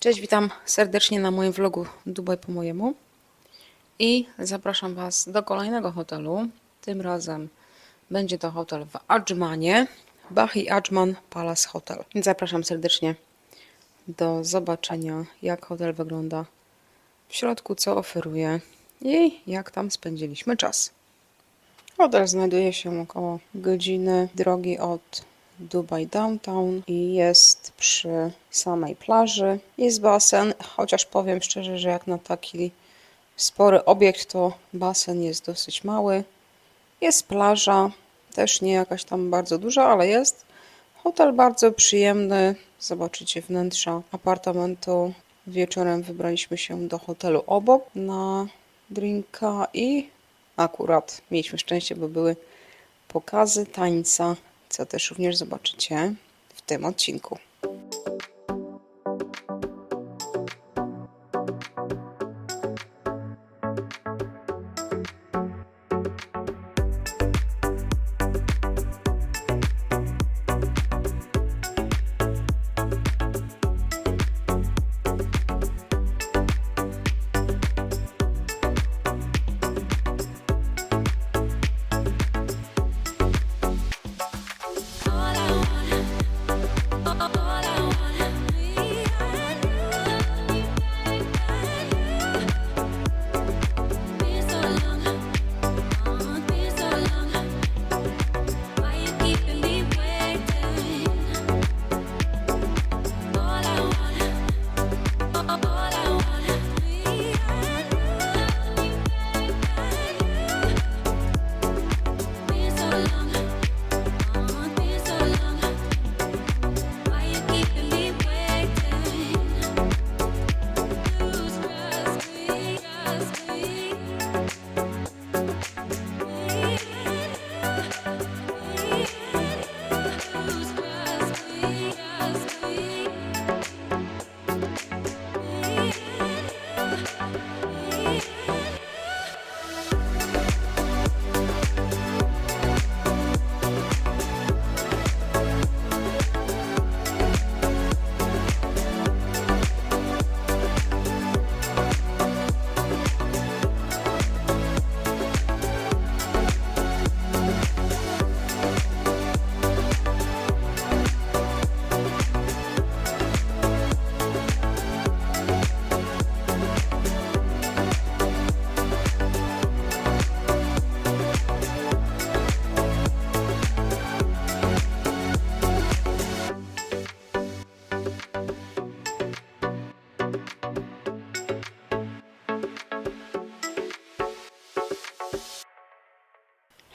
Cześć, witam serdecznie na moim vlogu Dubaj po mojemu i zapraszam Was do kolejnego hotelu. Tym razem będzie to hotel w Adżmanie, Bahi Adżman Palace Hotel. Zapraszam serdecznie do zobaczenia, jak hotel wygląda w środku, co oferuje i jak tam spędziliśmy czas. Hotel znajduje się około godziny drogi od Dubai Downtown i jest przy samej plaży. Jest basen, chociaż powiem szczerze, że jak na taki spory obiekt, to basen jest dosyć mały. Jest plaża, też nie jakaś tam bardzo duża, ale jest. Hotel bardzo przyjemny. Zobaczycie wnętrza apartamentu. Wieczorem wybraliśmy się do hotelu obok na drinka i akurat mieliśmy szczęście, bo były pokazy tańca, co też również zobaczycie w tym odcinku.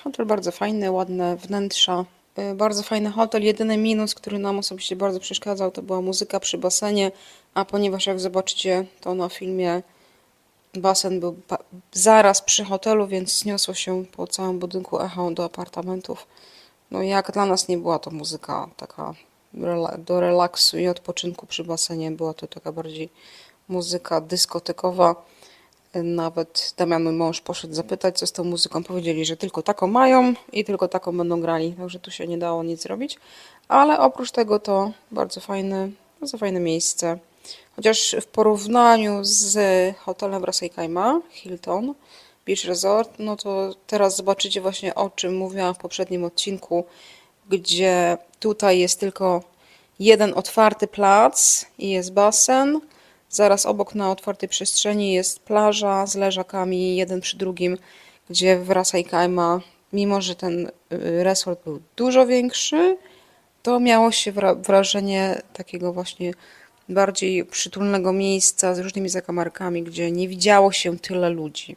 Hotel bardzo fajny, ładne wnętrza. y, Bardzo fajny hotel. Jedyny minus, który nam osobiście bardzo przeszkadzał, to była muzyka przy basenie, a ponieważ jak zobaczycie to na filmie, basen był zaraz przy hotelu, więc zniosło się po całym budynku echo do apartamentów. No jak dla nas nie była to muzyka taka do relaksu i odpoczynku przy basenie, była to taka bardziej muzyka dyskotekowa. Nawet Damian, mój mąż, poszedł zapytać, co z tą muzyką. Powiedzieli, że tylko taką mają i tylko taką będą grali, także tu się nie dało nic zrobić. Ale oprócz tego to bardzo fajne, bardzo fajne miejsce. Chociaż w porównaniu z hotelem w Ras Al Khaimah, Hilton Beach Resort, no to teraz zobaczycie właśnie o czym mówiłam w poprzednim odcinku, gdzie tutaj jest tylko jeden otwarty plac i jest basen. Zaraz obok na otwartej przestrzeni jest plaża z leżakami, jeden przy drugim, gdzie w Ras Khaimah, mimo że ten y, resort był dużo większy, to miało się wra- wrażenie takiego właśnie bardziej przytulnego miejsca z różnymi zakamarkami, gdzie nie widziało się tyle ludzi.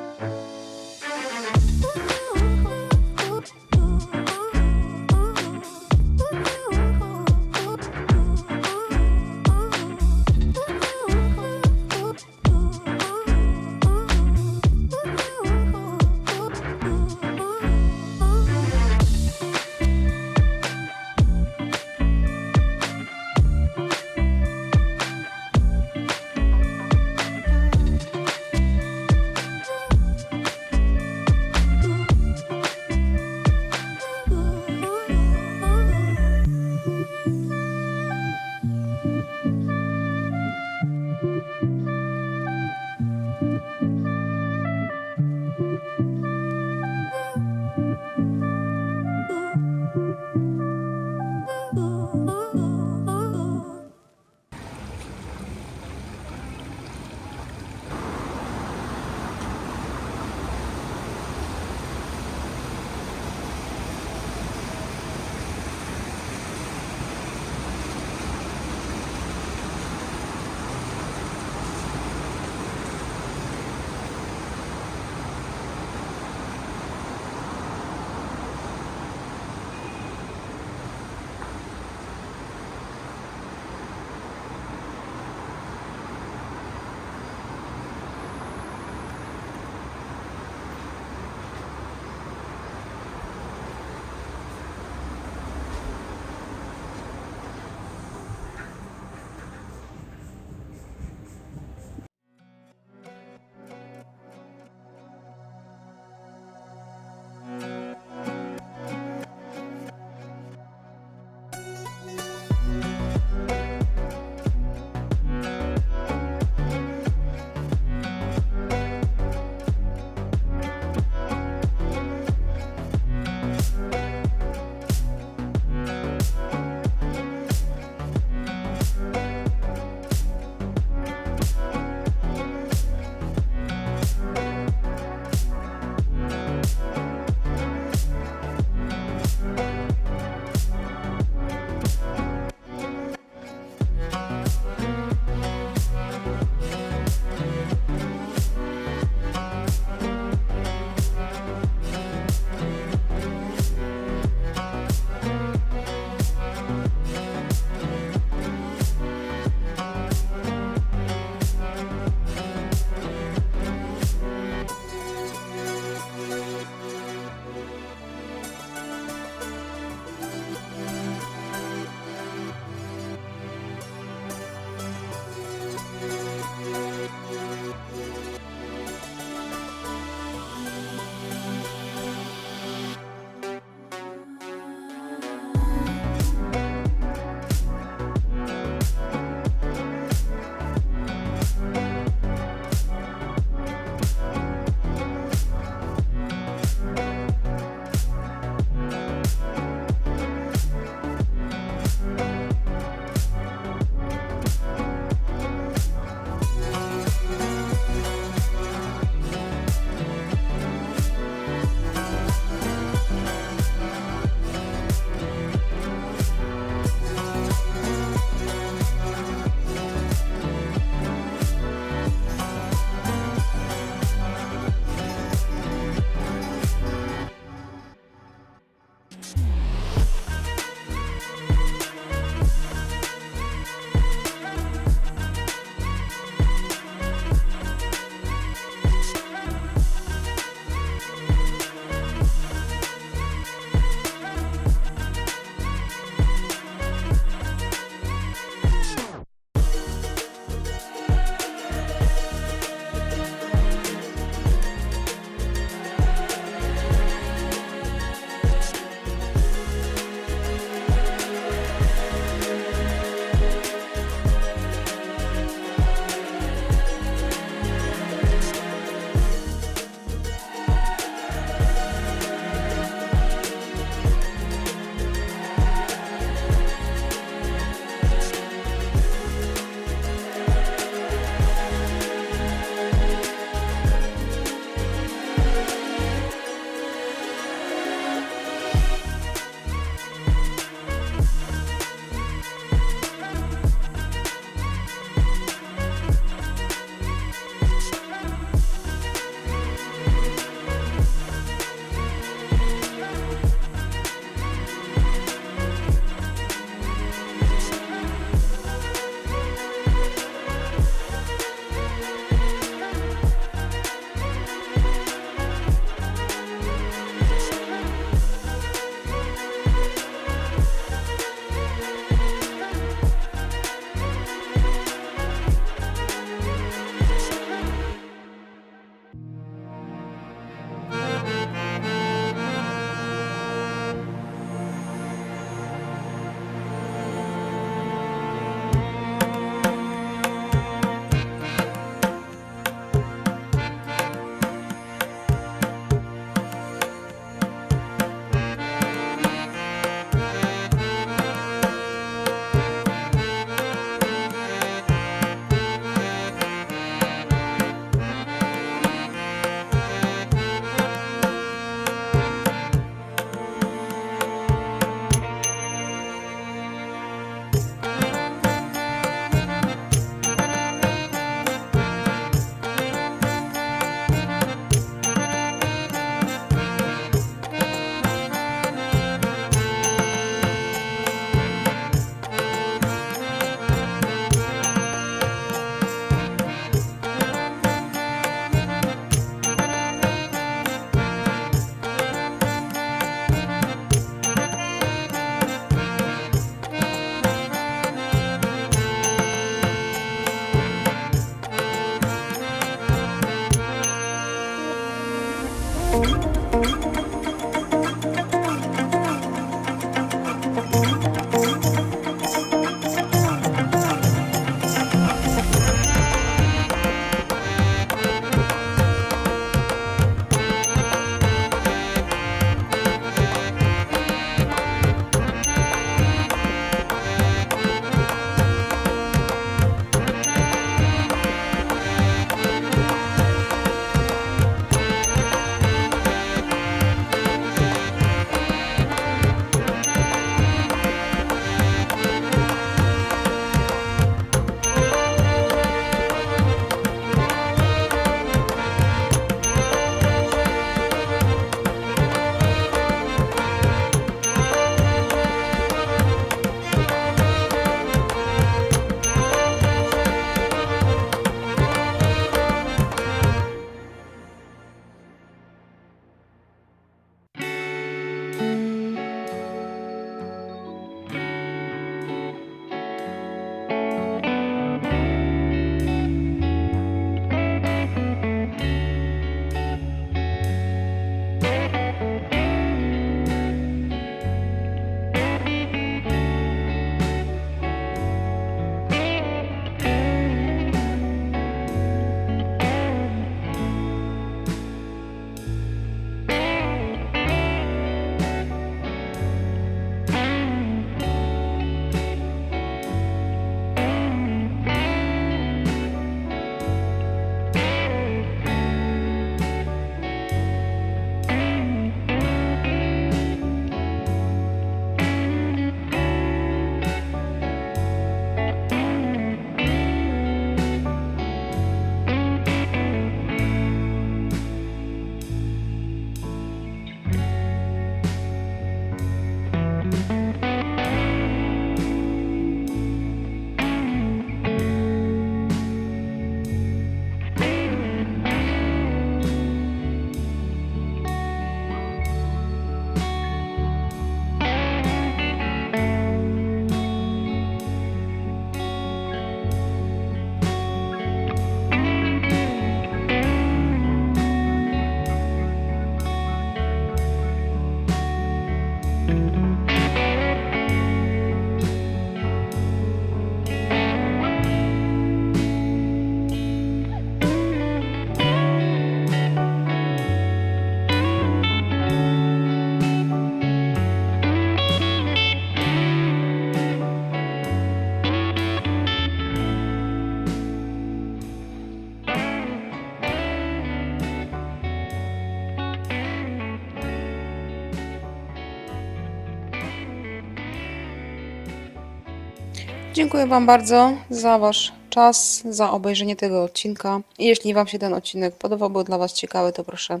Dziękuję Wam bardzo za Wasz czas, za obejrzenie tego odcinka. Jeśli Wam się ten odcinek podobał, był dla Was ciekawy, to proszę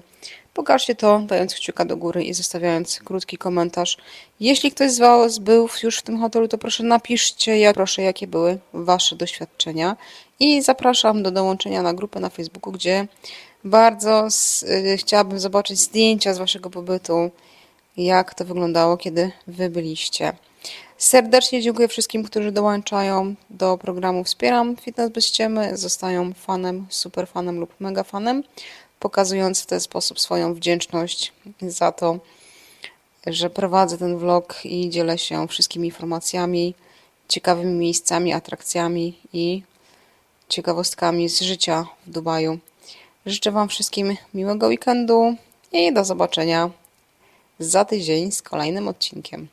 pokażcie to, dając kciuka do góry i zostawiając krótki komentarz. Jeśli ktoś z Was był już w tym hotelu, to proszę napiszcie, jak, proszę, jakie były Wasze doświadczenia. I zapraszam do dołączenia na grupę na Facebooku, gdzie bardzo s- y, chciałabym zobaczyć zdjęcia z Waszego pobytu, jak to wyglądało, kiedy Wy byliście. Serdecznie dziękuję wszystkim, którzy dołączają do programu Wspieram Fitness bez ściemy, zostają fanem, super fanem lub mega fanem, pokazując w ten sposób swoją wdzięczność za to, że prowadzę ten vlog i dzielę się wszystkimi informacjami, ciekawymi miejscami, atrakcjami i ciekawostkami z życia w Dubaju. Życzę Wam wszystkim miłego weekendu i do zobaczenia za tydzień z kolejnym odcinkiem.